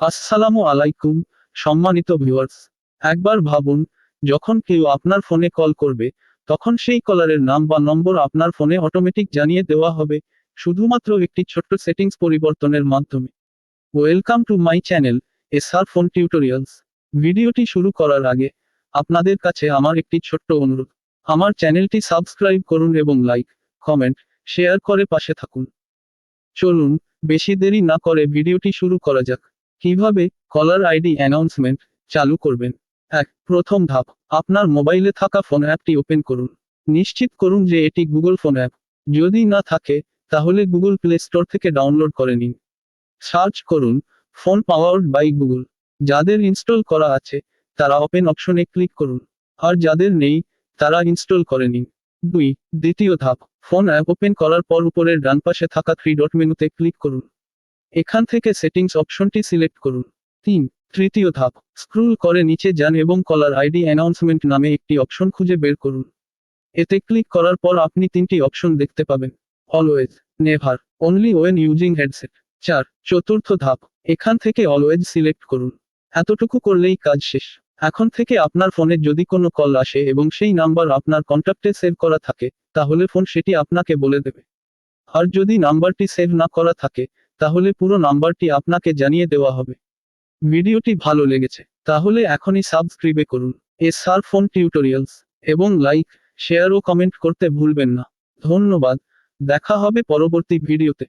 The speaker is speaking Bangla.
আসসালামু আলাইকুম, সম্মানিত ভিউয়ার্স। একবার ভাবুন, যখন কেউ আপনার ফোনে কল করবে, তখন সেই কলারের নাম বা নম্বর আপনার ফোনে অটোমেটিক জানিয়ে দেওয়া হবে, শুধুমাত্র একটি ছোট্ট সেটিংস পরিবর্তনের মাধ্যমে। Welcome to my channel SR phone tutorials ভিডিওটি শুরু করার আগে, আপনাদের কাছে আমার একটি ছোট্ট অনুরোধ। আমার চ্যানেলটি সাবস্ক্রাইব করুন এবং লাইক কমেন্ট শেয়ার করে পাশে থাকুন। চলুন, বেশি দেরি না করে ভিডিওটি শুরু করা যাক। কীভাবে কলার আইডি অ্যানাউন্সমেন্ট চালু করবেন? এক, প্রথম ধাপ, আপনার মোবাইলে থাকা ফোন অ্যাপটি ওপেন করুন। নিশ্চিত করুন যে এটি গুগল ফোন অ্যাপ। যদি না থাকে, তাহলে গুগল প্লে স্টোর থেকে ডাউনলোড করে নিন। সার্চ করুন, ফোন পাওয়ার্ড বাই গুগল। যাদের ইনস্টল করা আছে, তারা ওপেন অপশনে ক্লিক করুন। আর যাদের নেই, তারা ইনস্টল করে নিন। দুই, দ্বিতীয় ধাপ, ফোন অ্যাপ ওপেন করার পর উপরের ডান পাশে থাকা থ্রি ডট মেনুতে ক্লিক করুন। এখান থেকে সেটিংস অপশনটি সিলেক্ট করুন। তিন, তৃতীয় ধাপ স্ক্রুল করে নিচে যান এবং কলার আইডি অ্যানাউন্সমেন্ট নামে একটি অপশন খুঁজে বের করুন। এতে ক্লিক করার পর আপনি তিনটি অপশন দেখতে পাবেন। Always never only when using headset চার, চতুর্থ ধাপ, এখান থেকে অলওয়েজ সিলেক্ট করুন। এতটুকু করলেই কাজ শেষ। এখন থেকে আপনার ফোনে যদি কোনো কল আসে এবং সেই নাম্বার আপনার কন্ট্যাক্টে সেভ করা থাকে, তাহলে ফোন সেটি আপনাকে বলে দেবে। আর যদি নাম্বারটি সেভ না করা থাকে তাহলে পুরো নাম্বারটি আপনাকে জানিয়ে দেওয়া হবে। ভিডিওটি ভালো লেগেছে, তাহলে এখনই সাবস্ক্রাইবে করুন। এস আর ফোন টিউটোরিয়ালস এবং লাইক, শেয়ার ও কমেন্ট করতে ভুলবেন না। ধন্যবাদ, দেখা হবে পরবর্তী ভিডিওতে।